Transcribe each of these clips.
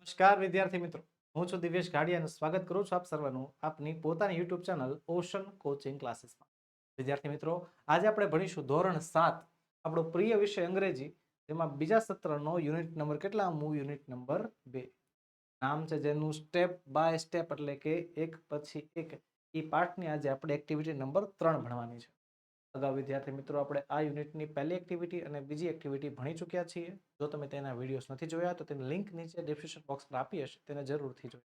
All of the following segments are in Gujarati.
નમસ્કાર, વિદ્યાર્થી મિત્રો. હું છું દિવ્યેશ ગાડિયા અને સ્વાગત કરું છું આપ સર્વનું આપની પોતાની યુટ્યુબ ચેનલ ઓશન કોચિંગ ક્લાસીસમાં. વિદ્યાર્થી મિત્રો, આજે આપણે ભણીશું ધોરણ સાત, આપણો પ્રિય વિષય અંગ્રેજી. જેમાં બીજા સત્રનો યુનિટ નંબર કેટલા? મૂવ યુનિટ નંબર બે. નામ છે જેનું સ્ટેપ બાય સ્ટેપ એટલે કે એક પછી એક. એ પાઠની આજે આપણે એક્ટિવિટી નંબર ત્રણ ભણવાની છે. અગાઉ વિદ્યાર્થી મિત્રો, આપણે આ યુનિટની પહેલી એક્ટિવિટી અને બીજી એક્ટિવિટી ભણી ચૂક્યા છીએ. જો તમે તેના વિડીયોઝ નથી જોયા, તો તેની લિંક નીચે ડિસ્ક્રિપ્શન બોક્સમાં આપી હશે. તેને જરૂરથી જોઈ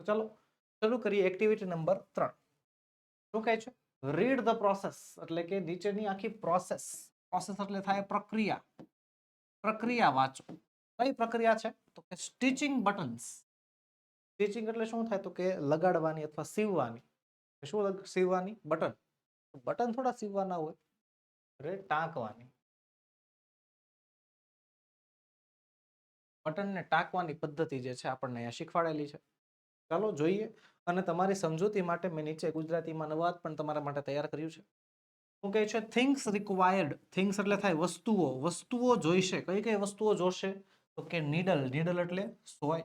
તો ચાલો, શરૂ કરીએ એક્ટિવિટી નંબર ત્રણ. શું કહે છે? રીડ ધ પ્રોસેસ એટલે કે નીચેની આખી પ્રોસેસ પ્રોસેસ એટલે થાય પ્રક્રિયા. પ્રક્રિયા વાંચો. કઈ પ્રક્રિયા છે? તો કે સ્ટિચિંગ બટન્સ સ્ટિચિંગ એટલે શું થાય? તો કે લગાડવાની અથવા સીવવાની. શું સીવવાની? બટન. બટન થોડા સીવવાના હોય. અરે, ટાંકવાની. બટનને ટાંકવાની પદ્ધતિ જે છે, આપણને અહીંયા શીખવાડેલી છે. ચાલો જોઈએ અને તમારી સમજૂતી માટે મેં નીચે ગુજરાતીમાં અનુવાદ પણ તમારા માટે તૈયાર કર્યું છે. શું કહે છે? થિંગ્સ રિક્વાયર્ડ થિંગ્સ એટલે થાય વસ્તુઓ. વસ્તુઓ જોઈશે. કઈ કઈ વસ્તુઓ જોશે? તો કે નીડલ. નીડલ એટલે સોય.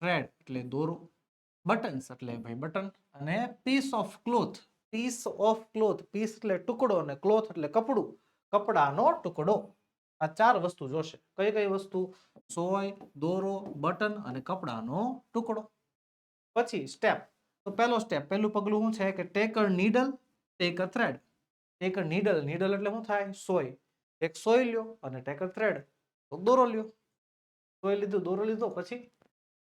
થ્રેડ એટલે દોરો. બટન્સ એટલે, ભાઈ, બટન. અને piece of cloth piece of cloth piece એટલે ટુકડો અને ક્લોથ એટલે કપડું, કપડાનો ટુકડો. આ ચાર વસ્તુ જોશે. કઈ કઈ વસ્તુ? સોય, દોરો, બટન અને કપડાનો ટુકડો. પછી સ્ટેપ તો પહેલો સ્ટેપ પહેલું પગલું શું છે કે take a needle take thread take a needle needle એટલે શું થાય? સોય. એક સોય લ્યો અને ટેક અ થ્રેડ તો દોરો લ્યો. સોય લીધું, દોરો લીધો, પછી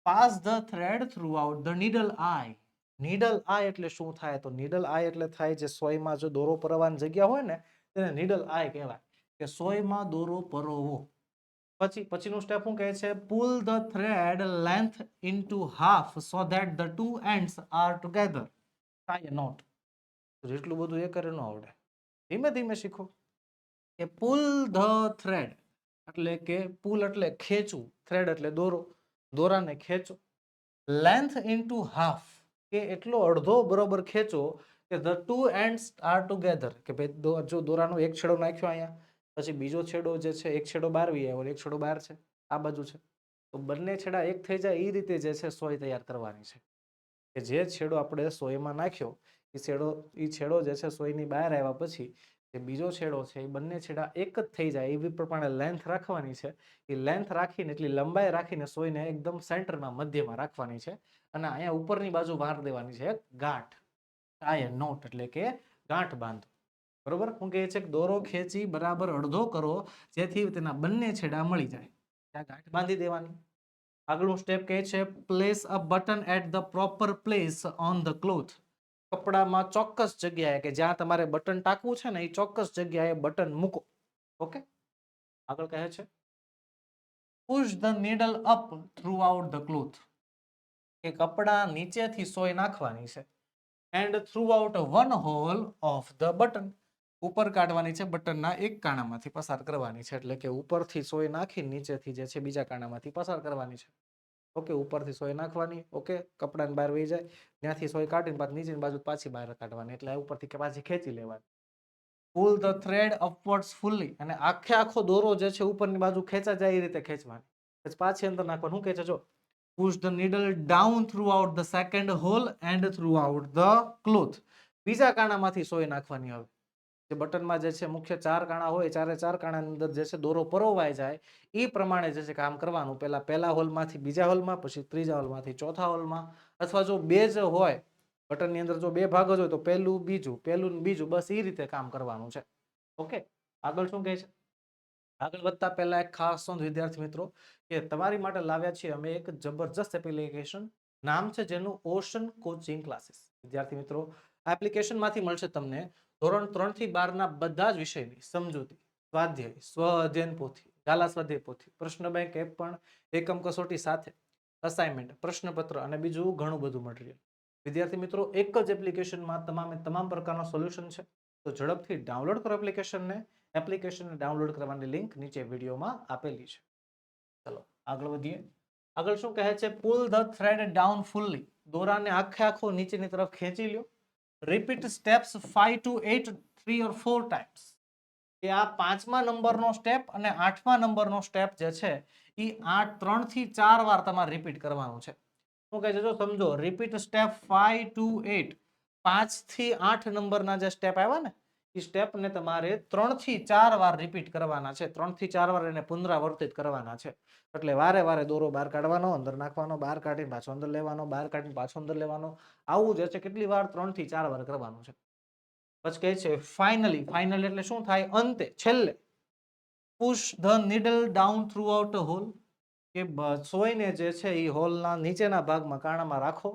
pass the thread through out the needle eye needle eye એટલે શું થાય? તો નીડલ આઈ એટલે થાય જે સોયમાં જો દોરો પરવાની જગ્યા હોય ને, તેને નીડલ આઈ કહેવાય. કે સોયમાં દોરો પરોવો પછી, પછીનું સ્ટેપ શું કહે છે? Pull the thread length into half so that the two ends are together tie knot જેટલું બધું એ કરે ન આવડે. ધીમે ધીમે શીખો. કે પુલ ધ થ્રેડ એટલે કે પુલ એટલે ખેંચવું. થ્રેડ એટલે દોરો. દોરાને ખેંચો. લેન્થ ઇનટુ હાફ કે એટલો અડધો બરોબર ખેંચો કે the two ends are together. કે ભાઈ જો દોરાનો એક છેડો નાખ્યો અહીંયા, પછી બીજો છેડો જે છે, એક છેડો બહાર વી આવ્યો, એક છેડો બહાર છે, આ બાજુ છે. તો બંને છેડા એક થઈ જાય એ રીતે જે છે, સોય તૈયાર કરવાની છે. કે જે છેડો આપણે સોયમાં નાખ્યો એ છેડો એ છેડો જે છે, સોયની બહાર આવ્યા પછી જે બીજો છેડો છે, એ બંને છેડા એક જ થઈ જાય એવી પ્રમાણે લેન્થ રાખવાની છે. એ લેન્થ રાખીને એટલી લંબાઈ રાખીને સોયને એકદમ સેન્ટરમાં મધ્યમાં રાખવાની છે અને અહીંયા ઉપરની બાજુ બહાર દેવાની છે ગાંઠ. ટાય નોટ એટલે કે ગાંઠ બાંધો. બરોબર? હું કહે છે કે દોરો ખેંચી બરાબર અડધો કરો, જેથી તેના બંને છેડા મળી જાય. ત્યાં ગાંઠ બાંધી દેવાની. આગળનું સ્ટેપ કહે છે place a button at the proper place on the cloth કપડામાં ચોક્કસ જગ્યાએ કે જ્યાં તમારે બટન ટાંકવું છે ને, એ ચોક્કસ જગ્યાએ બટન મૂકો. ઓકે? આગળ કહે છે. Push the needle up through out the cloth કે કપડા નીચેથી સોય નાખવાની છે. And through out one hole of the button ઉપર કાઢવાની છે, બટનના એક કાણામાંથી પસાર કરવાની છે. એટલે કે ઉપરથી સોય નાખી, નીચેથી જે છે બીજા કાણામાંથી પસાર કરવાની છે. ઓકે, ઉપરથી સોય નાખવાની, ઓકે, કપડાને બહાર વહી જાય, ત્યાંથી સોય કાઢીને પાછી નીચેની બાજુ પાછી બહાર કાઢવાની, એટલે ઉપરથી પાછી ખેંચી લેવાની. પુલ ધ થ્રેડ અપવર્ડ્સ ફૂલી અને આખે આખો દોરો જે છે ઉપરની બાજુ ખેંચા જાય એ રીતે ખેંચવાની. પછી અંદર નાખવાનું, શું ખેંચે છે push the needle down throughout the second hole and throughout the cloth બીજા કાણામાંથી સોય નાખવાની હવે. જે બટનમાં જે છે મુખ્ય ચાર કાણા હોય ચારે ચાર કાણાની અંદર જે છે દોરો પરોવાઈ જાય એ પ્રમાણે જે છે કામ કરવાનું. પહેલાં પહેલા હોલમાંથી બીજા હોલમાં, પછી ત્રીજા હોલમાંથી ચોથા હોલમાં, અથવા જો બે જ હોય, બટનની અંદર જો બે ભાગ જ હોય, તો પહેલું, બીજું પહેલું બીજું, બસ એ રીતે કામ કરવાનું છે. ઓકે? આગળ શું કહે છે? આગળ વધતા પહેલા એક ખાસ નોંધ, વિદ્યાર્થી મિત્રો, કે તમારી માટે લાવ્યા છીએ અમે એક જબરજસ્ત એપ્લિકેશન નામ છે જેનું ઓશન કોચિંગ ક્લાસીસ. વિદ્યાર્થી મિત્રો, એપ્લિકેશનમાંથી મળશે તમને ધોરણ ત્રણથી બારના બધા જ વિષયની સમજૂતી, સ્વાધ્યાય, સ્વ અધ્યયન પોથી, ગાલા સ્વાધ્યાય પોથી, પ્રશ્ન બેંક એપ પણ, એકમ કસોટી સાથે અસાઇનમેન્ટ પ્રશ્નપત્ર અને બીજું ઘણું બધું મટીરિયલ વિદ્યાર્થી મિત્રો, એક જ એપ્લિકેશનમાં તમામે તમામ પ્રકારનો સોલ્યુશન છે. તો ઝડપથી ડાઉનલોડ કરો એપ્લિકેશનને. એપ્લિકેશનને ડાઉનલોડ કરવાની લિંક નીચે વિડીયોમાં આપેલી છે. ચલો આગળ વધીએ. આગળ શું કહે છે? Pull the thread down fully દોરાને આખે આખો નીચેની તરફ ખેંચી લ્યો. Repeat steps five to eight three or four times કે આ પાંચમા નંબરનો સ્ટેપ અને આઠમા નંબરનો સ્ટેપ જે છે એ આઠ ત્રણથી ચાર વાર તમારે રિપીટ કરવાનું છે. શું કહે છે? જો સમજો repeat step five to eight પાંચથી આઠ નંબરના જે સ્ટેપ આવ્યા ને એ સ્ટેપને તમારે ત્રણથી ચાર વાર રિપીટ કરવાના છે. ત્રણથી ચાર વાર એને પુનરાવર્તિત કરવાના છે. એટલે વારે વારે દોરો બહાર કાઢવાનો, અંદર નાખવાનો, બહાર કાઢીને પાછો અંદર લેવાનો, બહાર કાઢીને પાછો અંદર લેવાનો. આવું જે છે કેટલી વાર? ત્રણથી ચાર વાર કરવાનું છે. પછી કહે છે ફાઇનલી ફાઇનલ એટલે શું થાય? અંતે, છેલ્લે. Push the needle down throughout hole કે સોયને જે છે એ હોલના નીચેના ભાગમાં કાણામાં રાખો.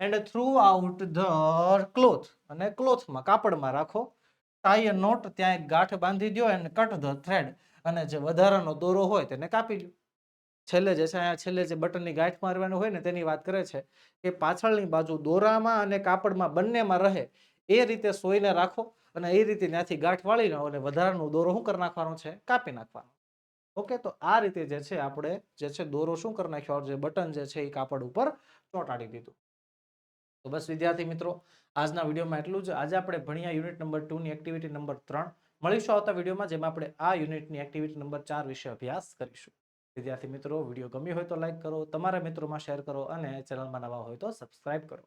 And through out the cloth અને ક્લોથમાં કાપડમાં રાખો. ટાઈ નોટ ત્યાં એક ગાંઠ બાંધી દો અને કટ ધ થ્રેડ અને જે વધારાનો દોરો હોય તેને કાપી લો છેલ્લે જે છે અહીંયા છેલ્લે જે બટનની ગાંઠ મારવાનું હોય ને તેની વાત કરે છે કે પાછળની બાજુ દોરામાં અને કાપડમાં બંનેમાં રહે, એ રીતે સોઈને રાખો અને એ રીતે ત્યાંથી ગાંઠ વાળીને અને વધારાનો દોરો શું કરી નાખવાનો છે? કાપી નાખવાનો. ઓકે, તો આ રીતે જે છે, આપણે જે છે, દોરો શું કરી નાખ્યો? જે બટન જે છે, એ કાપડ ઉપર ચોંટાડી દીધું. તો બસ, વિદ્યાર્થી મિત્રો, આજના વિડીયોમાં એટલું જ. આજે આપણે ભણ્યા યુનિટ નંબર ટુ ની એક્ટિવિટી નંબર ત્રણ મળીશું આવતા વિડીયોમાં, જેમાં આપણે આ યુનિટની એક્ટિવિટી નંબર ચાર વિશે અભ્યાસ કરીશું. વિદ્યાર્થી મિત્રો, વીડિયો ગમ્યો હોય તો લાઇક કરો, તમારા મિત્રોમાં શેર કરો અને ચેનલમાં નવા હોય તો સબસ્ક્રાઇબ કરો.